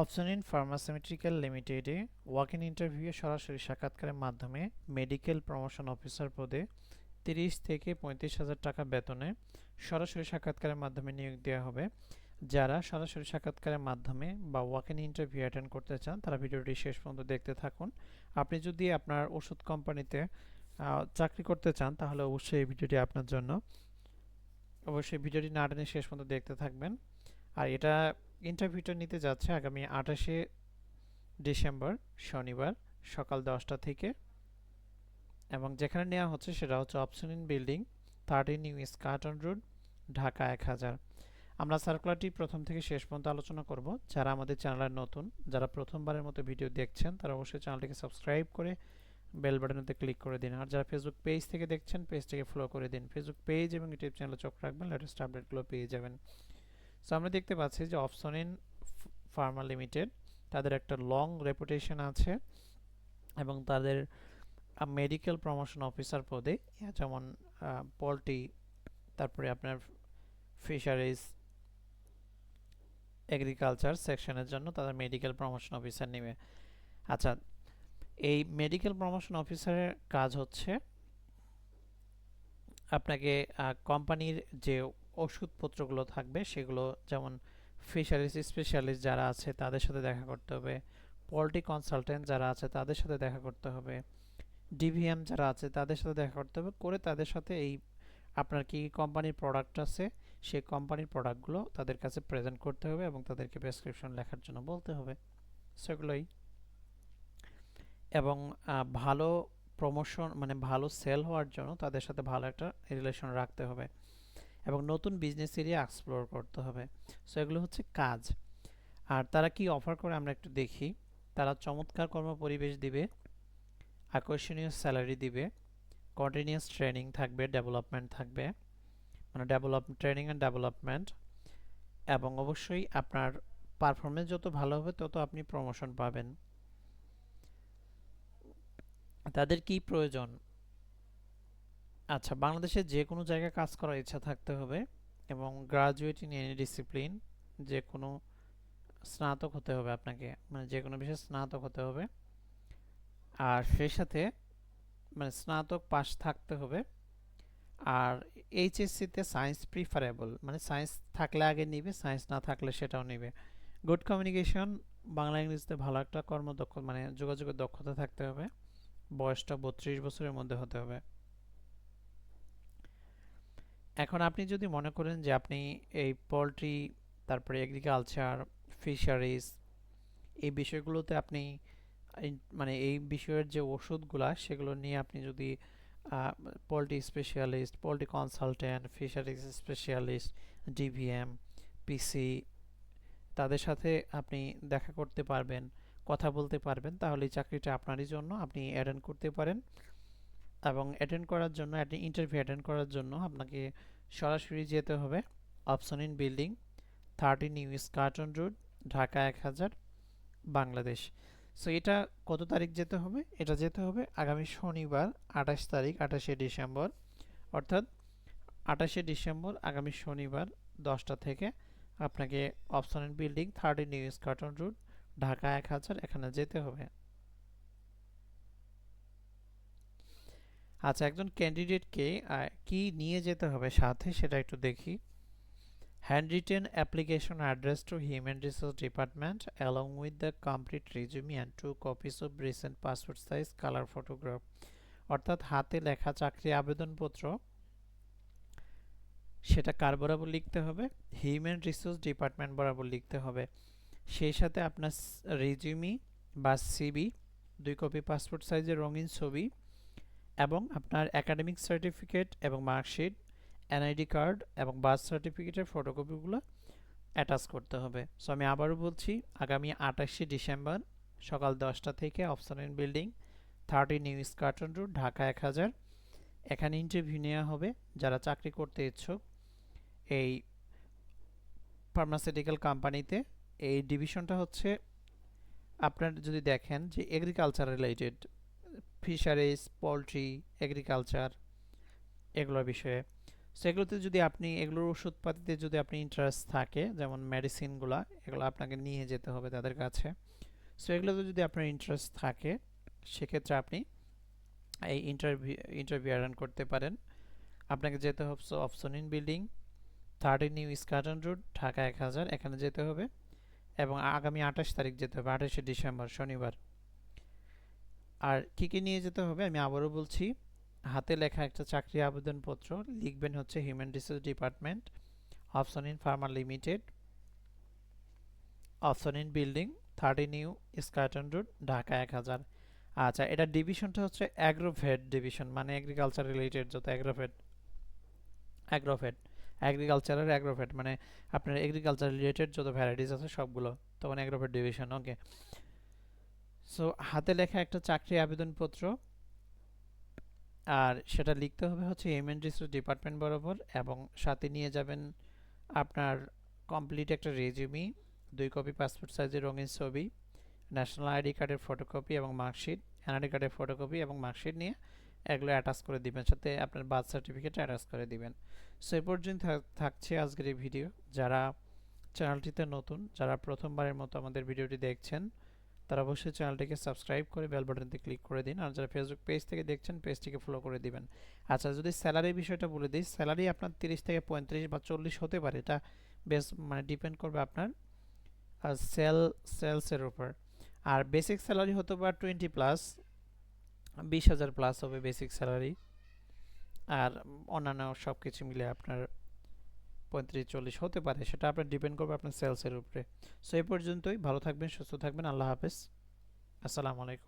Option in pharmaceutical লিমিটেডে walk in ইন্টারভিউয়ে সরাসরি সাক্ষাৎকারের মাধ্যমে মেডিকেল প্রমোশন অফিসার পদে তিরিশ থেকে পঁয়ত্রিশ হাজার টাকা বেতনে সরাসরি সাক্ষাৎকারের মাধ্যমে নিয়োগ দেওয়া হবে। যারা সরাসরি সাক্ষাৎকারের মাধ্যমে বা ওয়াক ইন ইন্টারভিউ অ্যাটেন্ড করতে চান, তারা ভিডিওটি শেষ পর্যন্ত দেখতে থাকুন। আপনি যদি আপনার ওষুধ কোম্পানিতে চাকরি করতে চান, তাহলে অবশ্যই এই ভিডিওটি আপনার জন্য। অবশ্যই ভিডিওটি না টেনে শেষ পর্যন্ত দেখতে থাকবেন। আর এটা ইন্টারভিউটা নিতে যাচ্ছে আগামী আঠাশে ডিসেম্বর, শনিবার সকাল দশটা থেকে। এবং যেখানে নেওয়া হচ্ছে সেটা হচ্ছে Opsonin building, thirteen new Eskaton road, Dhaka এক হাজার। আমরা সার্কুলারটি প্রথম থেকে শেষ পর্যন্ত আলোচনা করব। যারা আমাদের চ্যানেলের নতুন, যারা প্রথমবারের মতো ভিডিও দেখছেন, তারা অবশ্যই চ্যানেলটিকে সাবস্ক্রাইব করে বেল বাটনেতে ক্লিক করে দিন। আর যারা ফেসবুক পেজ থেকে দেখছেন পেজটিকে ফলো করে দিন। ফেসবুক পেজ এবং ইউটিউব চ্যানেলে চোখ রাখবেন লেটেস্ট আপডেটগুলো পেয়ে যাবেন। সো আমরা দেখতে পাচ্ছি যে অপশন ইন ফার্মা লিমিটেড তাদের একটা লং রেপুটেশন আছে এবং তাদের মেডিকেল প্রমোশন অফিসার পদে যেমন পোলট্রি তারপরে আপনার ফিশারিজ এগ্রিকালচার সেকশনের জন্য তাদের মেডিকেল প্রমোশন অফিসার নেবে। আচ্ছা এই মেডিকেল প্রমোশন অফিসারের কাজ হচ্ছে আপনাকে কোম্পানির যে ওষুধপত্রগুলো থাকবে, সেগুলো যেমন ফিশারিজ স্পেশালিস্ট যারা আছে তাদের সাথে দেখা করতে হবে, পোলট্রি কনসালটেন্ট যারা আছে তাদের সাথে দেখা করতে হবে ডিভিএম যারা আছে তাদের সাথে দেখা করতে হবে, করে তাদের সাথে এই আপনার কি কোম্পানির প্রোডাক্ট আছে, সেই কোম্পানির প্রোডাক্টগুলো তাদের কাছে প্রেজেন্ট করতে হবে এবং তাদেরকে প্রেসক্রিপশন লেখার জন্য বলতে হবে। সেগুলোই এবং ভালো প্রমোশন মানে ভালো সেল হওয়ার জন্য তাদের সাথে ভালো একটা রিলেশন রাখতে হবে। এবং নতুন বিজনেস এরিয়া এক্সপ্লোর করতে হবে। সো এগুলো হচ্ছে কাজ। আর তারা কি অফার করে আমরা একটু দেখি। তারা চমৎকার কর্ম পরিবেশ দিবে, আকর্ষণীয় স্যালারি দিবে কন্টিনিউয়াস ট্রেনিং থাকবে ডেভেলপমেন্ট থাকবে মানে ডেভেলপ ট্রেনিং অ্যান্ড ডেভেলপমেন্ট এবং অবশ্যই আপনার পারফরমেন্স যত ভালো হবে তত আপনি প্রমোশন পাবেন। তাদের কি প্রয়োজন? আচ্ছা বাংলাদেশে যে কোনো জায়গায় কাজ করার ইচ্ছা থাকতে হবে এবং গ্রাজুয়েট ইন এনি ডিসিপ্লিন যে কোনো স্নাতক হতে হবে আপনাকে মানে যে কোনো বিষয়ে স্নাতক হতে হবে। আর সেই সাথে মানে স্নাতক পাস থাকতে হবে। আর এইচএসসিতে সায়েন্স প্রিফারেবল মানে সায়েন্স থাকলে আগে নিবে সায়েন্স না থাকলে সেটাও নিবে। গুড কমিউনিকেশন বাংলা ইংরেজিতে ভালো একটা কর্মদক্ষ মানে যোগাযোগের দক্ষতা থাকতে হবে। বয়সটা বত্রিশ বছরের মধ্যে হতে হবে। এখন আপনি যদি মনে করেন যে আপনি এই পোলট্রি তারপরে এগ্রিকালচার ফিশারিজ এই বিষয়গুলোতে আপনি মানে এই বিষয়ের যে ওষুধগুলা সেগুলো নিয়ে আপনি যদি poultry specialist poultry consultant fisheries specialist DVM PC তাদের সাথে আপনি দেখা করতে পারবেন, কথা বলতে পারবেন, তাহলে চাকরিটা আপনারই জন্য, আপনি অ্যাটেন্ড করতে পারেন। এবং অ্যাটেন্ড করার জন্য ইন্টারভিউ অ্যাটেন্ড করার জন্য আপনাকে সরাসরি যেতে হবে। Opsonin building thirty new Eskaton road Dhaka এক হাজার, বাংলাদেশ। সো এটা কত তারিখ যেতে হবে? এটা যেতে হবে আগামী শনিবার, আঠাশ তারিখ, আঠাশে ডিসেম্বর। অর্থাৎ আঠাশে ডিসেম্বর আগামী শনিবার দশটা থেকে আপনাকে Opsonin building thirty new Eskaton road Dhaka এক হাজার, এখানে যেতে হবে। আচ্ছা একজন ক্যান্ডিডেটকে কি নিয়ে যেতে হবে সাথে সেটা একটু দেখি। Hand written application address to human resource department along with the complete resume and two copies of recent passport size colour photograph অর্থাৎ হাতে লেখা চাকরি আবেদনপত্র। সেটা কার বরাবর লিখতে হবে? হিউম্যান রিসোর্স ডিপার্টমেন্ট বরাবর লিখতে হবে। সেই সাথে আপনার রেজিউমি বা সিবি দুই কপি পাসপোর্ট সাইজের রঙিন ছবি। এবং আপনার একাডেমিক সার্টিফিকেট এবং মার্কশিট এনআইডি কার্ড এবং বার্থ সার্টিফিকেটের ফটোকপিগুলো অ্যাটাচ করতে হবে। সো আমি আবারও বলছি, আগামী আঠাশে ডিসেম্বর সকাল দশটা থেকে Opsonin building thirty new Eskaton road Dhaka এক হাজার। এখানে ইন্টারভিউ নেওয়া হবে যারা চাকরি করতে ইচ্ছুক। এই ফার্মাসিউটিক্যাল কোম্পানিতে এই ডিভিশনটা হচ্ছে, আপনার যদি দেখেন যে agriculture related fisheries, poultry agriculture এগুলোর বিষয়ে। সো এগুলোতে যদি আপনি, এগুলোর ওষুধপাতিতে যদি আপনি ইন্টারেস্ট থাকে, যেমন মেডিসিনগুলা এগুলো আপনাকে নিয়ে যেতে হবে তাদের কাছে। সো এগুলোতে যদি আপনার ইন্টারেস্ট থাকে, সেক্ষেত্রে আপনি এই ইন্টারভিউ ইন্টারভিউ অ্যাটেন্ড করতে পারেন। আপনাকে যেতে হবে Opsonin building thirty new Eskaton road Dhaka এক হাজার, এখানে যেতে হবে। এবং আগামী আঠাশ তারিখ যেতে হবে, আঠাশে ডিসেম্বর, শনিবার। আর কী কী নিয়ে যেতে হবে আমি আবারও বলছি। হাতে লেখা একটা চাকরি আবেদনপত্র, লিখবেন হচ্ছে human resource department Opsonin pharma limited Opsonin building thirty new Eskaton road Dhaka এক হাজার। আচ্ছা এটা ডিভিশনটা হচ্ছে অ্যাগ্রোভেট ডিভিশন মানে এগ্রিকালচার রিলেটেড যত অ্যাগ্রোভেট অ্যাগ্রোভেট অ্যাগ্রিকালচারের অ্যাগ্রোভেট মানে আপনার এগ্রিকালচার রিলেটেড যত ভ্যারাইটিস আছে সবগুলো, তখন অ্যাগ্রোভেট ডিভিশন ওকে সো হাতে লেখা একটা চাকরি আবেদনপত্র, আর সেটা লিখতে হবে হচ্ছে হিউম্যান রিসোর্স ডিপার্টমেন্ট বরাবর, এবং সাথে নিয়ে যাবেন আপনার কমপ্লিট একটা রেজিউমি, দুই কপি পাসপোর্ট সাইজের রঙিন ছবি, ন্যাশনাল আইডি কার্ডের ফটোকপি এবং মার্কশিট এনআইডি কার্ডের ফটোকপি এবং মার্কশিট নিয়ে এগুলো অ্যাটাচ করে দিবেন, সাথে আপনার বার্থ সার্টিফিকেট অ্যাটাচ করে দিবেন। সো এ পর্যন্ত থাকছে আজকের এই ভিডিও। যারা চ্যানেলটিতে নতুন, যারা প্রথমবারের মতো আমাদের ভিডিওটি দেখছেন তারা অবশ্যই চ্যানেলটিকে সাবস্ক্রাইব করে বেল বাটনটি ক্লিক করে দিন। আর যারা ফেসবুক পেজ থেকে দেখছেন পেজটিকে ফলো করে দিবেন। আচ্ছা যদি স্যালারি বিষয়টা বলে দিই স্যালারি আপনার তিরিশ থেকে পঁয়ত্রিশ বা চল্লিশ হতে পারে। এটা বেশ মানে ডিপেন্ড করবে আপনার সেল সেলসের উপর। আর বেসিক স্যালারি হতে পারে টোয়েন্টি প্লাস বিশ হাজার প্লাস হবে বেসিক স্যালারি আর অন্যান্য সব কিছু মিলে আপনার পঁয়ত্রিশ চল্লিশ হতে পারে, সেটা আপনার ডিপেন্ড করবে আপনার সেলসের উপরে। সো এই পর্যন্তই, ভালো থাকবেন, সুস্থ থাকবেন, আল্লাহ হাফেজ। আসসালামু আলাইকুম।